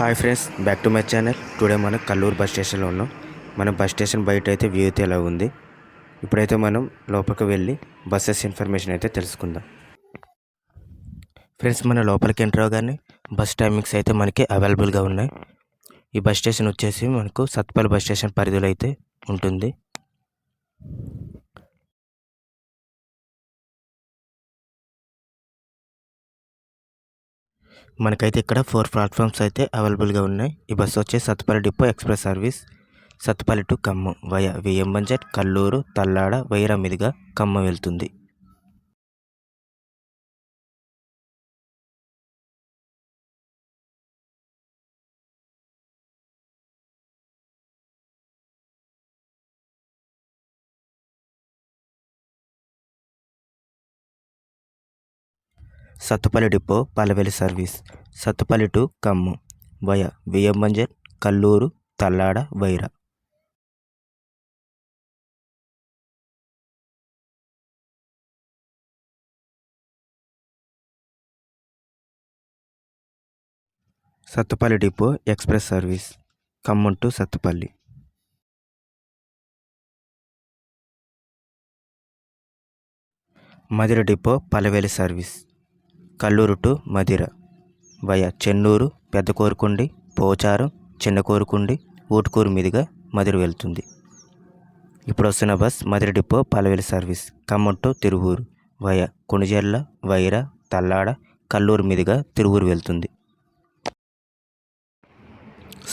Hi friends back to my channel today మనం Kalluru bus స్టేషన్లో ఉన్నాం. మనం బస్ స్టేషన్ బయట అయితే వ్యూ అయితే ఎలా ఉంది? ఇప్పుడైతే మనం లోపలికి వెళ్ళి బస్సెస్ ఇన్ఫర్మేషన్ అయితే తెలుసుకుందాం. ఫ్రెండ్స్ మన లోపలికి ఎంటర్ అవగానే బస్ టైమింగ్స్ అయితే మనకి అవైలబుల్గా ఉన్నాయి. ఈ బస్ స్టేషన్ వచ్చేసి మనకు సత్పాల్ బస్ స్టేషన్ పరిధిలో అయితే ఉంటుంది. మనకైతే ఇక్కడ ఫోర్ ప్లాట్ఫామ్స్ అయితే అవైలబుల్గా ఉన్నాయి. ఈ బస్సు వచ్చి Sathupalli depot express service Sathupalli to Khammam వయ విఎంబంజెట్ Kalluru Thallada Wyra మీదుగా ఖమ్మం వెళ్తుంది. Sathupalli depot పలవెలి service. Sathupalli to Khammam via. VM Banjar Kalluru Thallada Wyra. Sathupalli depot express service. Khammam to Sathupalli. Madhira depot పలవేలి service. Kalluru to Madhira. Via Chennuru పెద్ద కోరుకుండి పోచారం చిన్న కోరుకుండి ఊటుకూరు మీదుగా మదిర వెళ్తుంది. ఇప్పుడు వస్తున్న bus Madhira depot పలవేలి service Khammam to Tiruvuru. Via Konijerla Wyra Tallada Kalluru మీదుగా తిరువూరు వెళ్తుంది.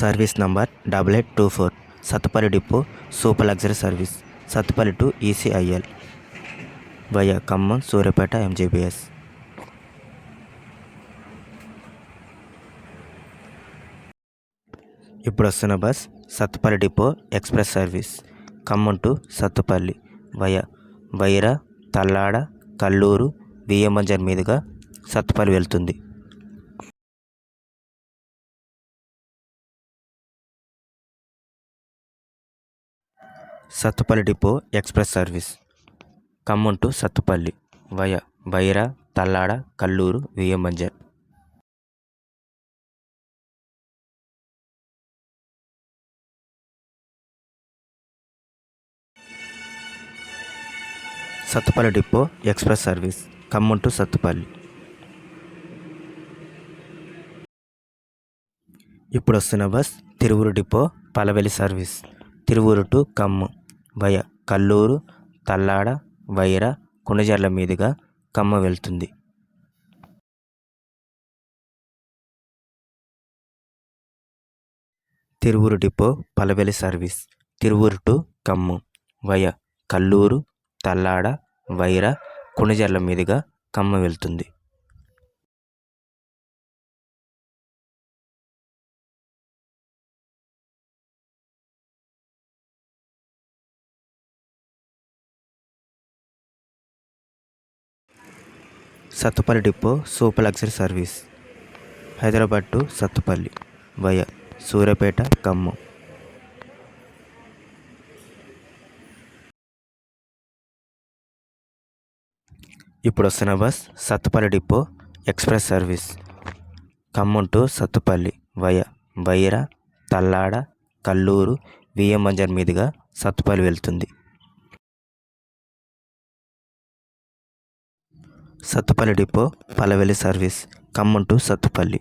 Service number double eight two four Sathupalli depot super luxury service Sathupalli to ECIL. Via Khammam Suryapet MGBS. ఇప్పుడు వస్తున్న bus Sathupalli depot express service. Khammam to Sathupalli. Via Wyra Tallada Kalluru వియ్యమంజర్ మీదుగా సత్తుపల్లి వెళ్తుంది. Sathupalli depot express service. Khammam to Sathupalli. Via Wyra Tallada Kalluru వియ్యమంజర్ Sathupalli depot express service Khammam to Sathupalli. ఇప్పుడు వస్తున్న bus Tiruvuru depot Pallevelugu service. Tiruvuru to Khammam via Kallur Tallada Wyra Kundajarla మీదుగా ఖమ్మం వెళ్తుంది. Tiruvuru depot Pallevelugu service. Tiruvuru to Khammam via Kallur Tallada Wyra Kunajarla మీదుగా ఖమ్మం వెళ్తుంది. Sathupalli depot super luxury service. Hyderabad to Sathupalli. Via Suryapet Khammam. ఇప్పుడు వస్తున్న bus Sathupalli depot express service. Khammam to Sathupalli via Wyra Tallada Kallur VM Banjar మీదుగా సత్తుపల్లి వెళ్తుంది. Sathupalli depot పలవెల్లి service Khammam to Sathupalli.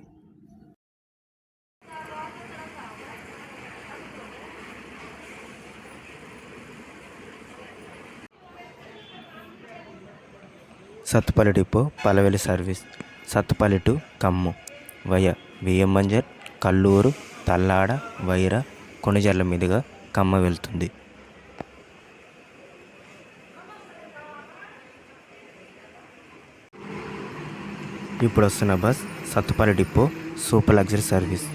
Sathupalli depot పలవెలి service Sathupalli to Khammam via బియ్యం మంజర్ కల్లూరు తల్లాడ వైర కొణిజర్ల మీదుగా కమ్మ వెళ్తుంది. ఇప్పుడు వస్తున్న bus Sathupalli depot super luxury service.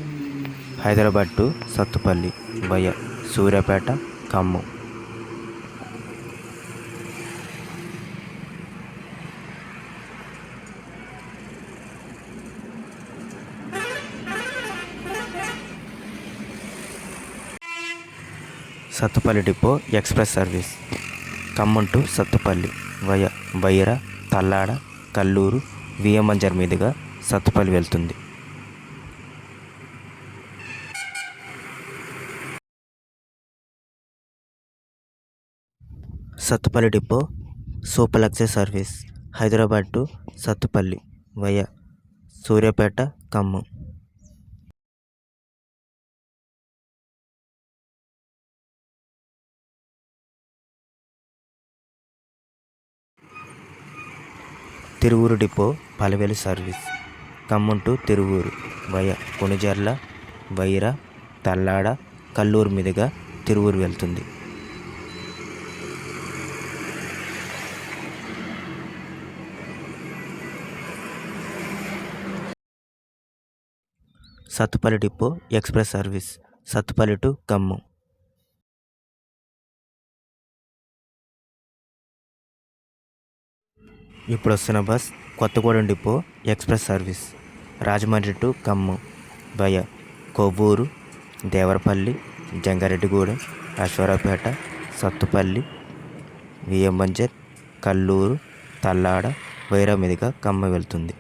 Hyderabad to Sathupalli via Suryapet Khammam Sathupalli depot express service. Khammam to Sathupalli via Wyra Tallada Kalluru వియమంజర్ మీదుగా సత్తుపల్లి వెళ్తుంది. Sathupalli depot super luxury service. Hyderabad to Sathupalli via Suryapet Khammam. Tiruvuru depot పలవేలు service. Khammam to Tiruvuru. Via Konijerla Wyra Tallada Kalluru మీదుగా తిరువూరు వెళ్తుంది. Sathupalli depot express service. Sathupalli to Khammam. ఇప్పుడు వస్తున్న bus Kothagudem depot express service. Rajahmundry to Khammam via Kovvur Devarapalli Jangareddygudem Aswaraopeta Sathupalli VM Banjar Kallur Tallada వైరామిదిగా Khammam వెళ్తుంది.